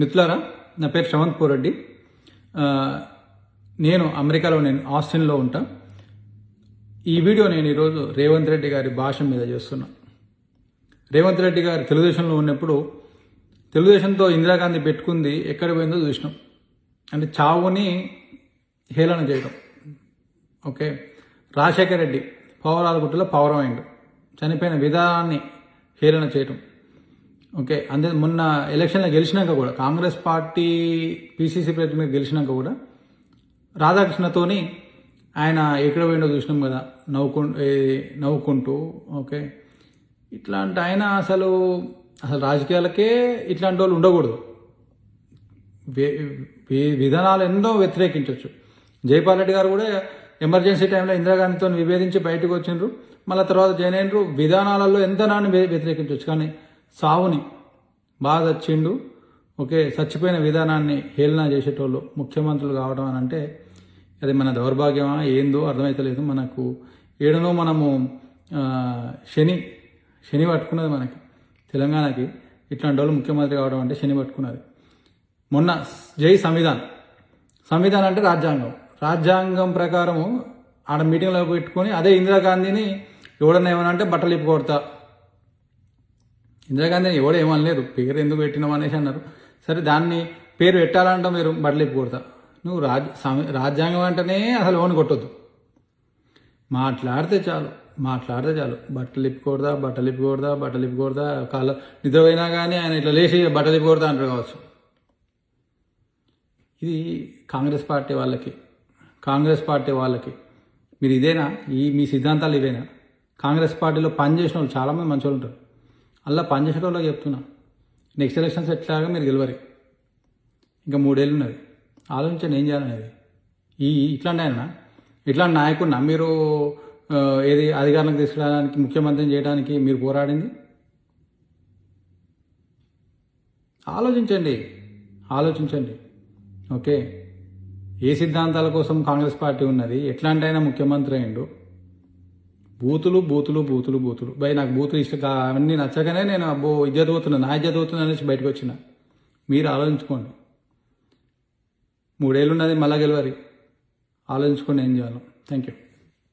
మిత్రులారా నా పేరు శ్రవంత్ పోరెడ్డి. నేను అమెరికాలో నేను ఆస్టిన్లో ఉంటా. ఈ వీడియో నేను ఈరోజు రేవంత్ రెడ్డి గారి భాష మీద చేస్తున్నా. రేవంత్ రెడ్డి గారు తెలుగుదేశంలో ఉన్నప్పుడు తెలుగుదేశంతో ఇందిరాగాంధీ పెట్టుకుంది ఎక్కడ పోయిందో చూసినాం. అంటే చావుని హేళన చేయడం ఓకే? రాజశేఖర్ రెడ్డి పౌరాలగుట్టలో పౌరం అయిండు. చనిపోయిన విధానాన్ని హేళన చేయటం. ఓకే అంతే మొన్న ఎలక్షన్లో గెలిచినాక కూడా కాంగ్రెస్ పార్టీ పీసీసీ ప్రెసిడెంట్ గెలిచినాక కూడా రాధాకృష్ణతోని ఆయన ఎక్కడ పోయినో చూసినాం కదా నవ్వుకు నవ్వుకుంటూ ఓకే. ఇట్లాంటి ఆయన అసలు అసలు రాజకీయాలకే ఇట్లాంటి వాళ్ళు ఉండకూడదు. వే- వే- విధానాలు ఎన్నో వ్యతిరేకించవచ్చు జైపాల్ రెడ్డి గారు కూడా ఎమర్జెన్సీ టైంలో ఇందిరాగాంధీతో విభేదించి బయటకు వచ్చిండ్రు మళ్ళీ తర్వాత జాయిన్ విధానాలలో ఎంత నాన్ని వ్యతిరేకించవచ్చు కానీ సావుని బాగా చచ్చిండు ఓకే చచ్చిపోయిన విధానాన్ని హేళన చేసేటోళ్ళు ముఖ్యమంత్రులు కావడం అని అంటే అది మన దౌర్భాగ్యమా? ఏందో అర్థమైతలేదు మనకు. ఏడనో మనము శని శని పట్టుకున్నది మనకి తెలంగాణకి. ఇట్లాంటి వాళ్ళు ముఖ్యమంత్రి కావడం అంటే శని పట్టుకున్నది. మొన్న జై సంవిధాన్. సంవిధానం అంటే రాజ్యాంగం. రాజ్యాంగం ప్రకారము ఆడ మీటింగ్లో పెట్టుకొని అదే ఇందిరాగాంధీని ఎవడన్నా ఏమన్నా అంటే బట్టలు ఇప్పు కొడతా. ఇందిరాగాంధీని ఎవడు ఏమనలేదు పేరు ఎందుకు పెట్టినాం అనేసి అన్నారు. సరే దాన్ని పేరు పెట్టాలంట మీరు బట్టలు ఇప్పు కొడతా నువ్వు రాజ్ రాజ్యాంగం అంటేనే అసలు ఓన్ కొట్టొద్దు. మాట్లాడితే చాలు మాట్లాడితే చాలు. బట్టలు ఇప్పుకూడదా బట్టలు ఇప్పుకూడదా బట్టలు ఇప్పుకూడదా? కాళ్ళ నిద్రపోయినా కానీ ఆయన ఇట్లా లేచి బట్టలు ఇప్పుకూడదా అంటారు కావచ్చు. ఇది కాంగ్రెస్ పార్టీ వాళ్ళకి కాంగ్రెస్ పార్టీ వాళ్ళకి. మీరు ఇదేనా? ఈ మీ సిద్ధాంతాలు ఇవేనా? కాంగ్రెస్ పార్టీలో పనిచేసిన వాళ్ళు చాలామంది మంచి వాళ్ళు ఉంటారు. అలా పనిచేసే చెప్తున్నా. నెక్స్ట్ ఎలక్షన్స్ ఎట్లాగా మీరు గెలవరు. ఇంకా మూడేళ్ళు ఉన్నది ఆలోచించండి ఏం చేయాలనేది. ఈ ఇట్లాంటి ఆయన ఇట్లాంటి నాయకుడినా మీరు ఏది అధికారంలోకి తీసుకురావడానికి ముఖ్యమంత్రిని చేయడానికి మీరు పోరాడింది? ఆలోచించండి. ఆలోచించండి. ఓకే. ఏ సిద్ధాంతాల కోసం కాంగ్రెస్ పార్టీ ఉన్నది? ఎట్లాంటి అయినా ముఖ్యమంత్రి అయిండు బూతులు బూతులు బూతులు బూతులు. బై నాకు బూతులు ఇష్టం అవన్నీ నచ్చగానే నేను అబ్బో ఇది చదువుతున్నా నా ఇజ్జత్ పోతున్నా అనేసి బయటకు వచ్చిన. మీరు ఆలోచించుకోండి. మూడేళ్ళు ఉన్నది మళ్ళా గెలవరి ఆలోచించుకొని ఏం చేయాలి. Thank you